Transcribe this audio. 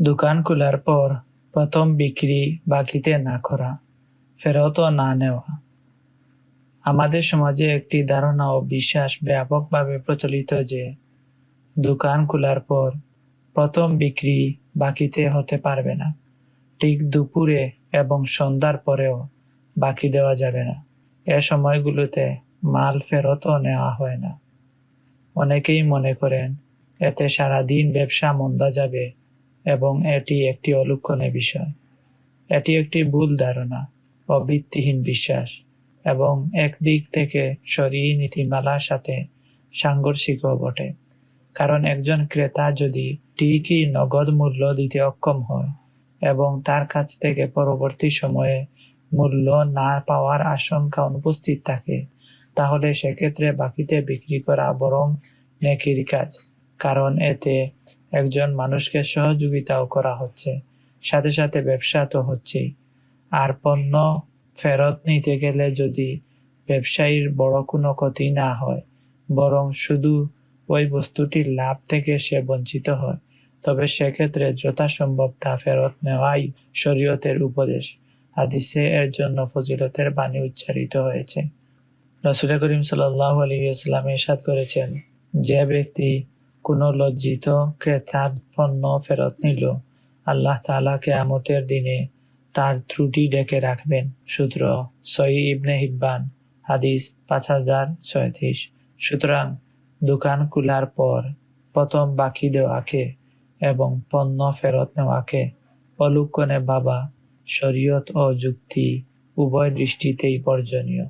দোকান খোলার পর প্রথম বিক্রি বাকিতে না করা, ফেরতও না নেওয়া। আমাদের সমাজে একটি ধারণা ও বিশ্বাস ব্যাপকভাবে প্রচলিত যে, দোকান খোলার পর প্রথম বিক্রি বাকিতে হতে পারবে না। ঠিক দুপুরে এবং সন্ধ্যার পরেও বাকি দেওয়া যাবে না। এ সময়গুলোতে মাল ফেরতও নেওয়া হয় না। অনেকেই মনে করেন, এতে সারাদিন ব্যবসা মন্দা যাবে এবং এটি একটি অলক্ষণে বিষয়। এটি একটি ভুল ধারণা ও ভিত্তিহীন বিশ্বাস, এবং একদিক থেকে সরিয়ে নীতিমালার সাথে সাংঘর্ষিকও বটে। কারণ একজন ক্রেতা যদি ঠিকই নগদ মূল্য দিতে অক্ষম হয় এবং তার কাছ থেকে পরবর্তী সময়ে মূল্য না পাওয়ার আশঙ্কা অনুপস্থিত থাকে, তাহলে সেক্ষেত্রে বাকিতে বিক্রি করা বরং নেকির কাজ। কারণ এতে একজন মানুষকে সহযোগিতাও করা হচ্ছে, সাথে সাথে ব্যবসা তো হচ্ছেই আর পণ্য ফেরত নিতে গেলে যদি ব্যবসায়ীর বড় কোনো ক্ষতি না হয়, বরং শুধু ওই বস্তুটির লাভ থেকে সে বঞ্চিত হয়, তবে সেক্ষেত্রে যথাসম্ভব তা ফেরত নেওয়াই শরীয়তের উপদেশ। হাদিসে এর জন্য ফজিলতের বাণী উচ্চারিত হয়েছে। রসুল করিম সাল্লাহ আলিয়াল্লাম এরশাদ করেছেন, যে ব্যক্তি কোনো লজ্জিত ক্রেতার পণ্য ফেরত নিল। আল্লাহ তালা কেয়ামতের দিনে তার ত্রুটি ডেকে রাখবেন। সূত্র সই ইবনে হিব্বান, হাদিস পাঁচ হাজার ছয়ত্রিশ। সুতরাং দোকান খোলার পর প্রথম বাকি দেওয়াকে এবং পণ্য ফেরত নেওয়াকে অলুক্ষণে বাবা শরীয়ত ও যুক্তি উভয় দৃষ্টিতেই বর্জনীয়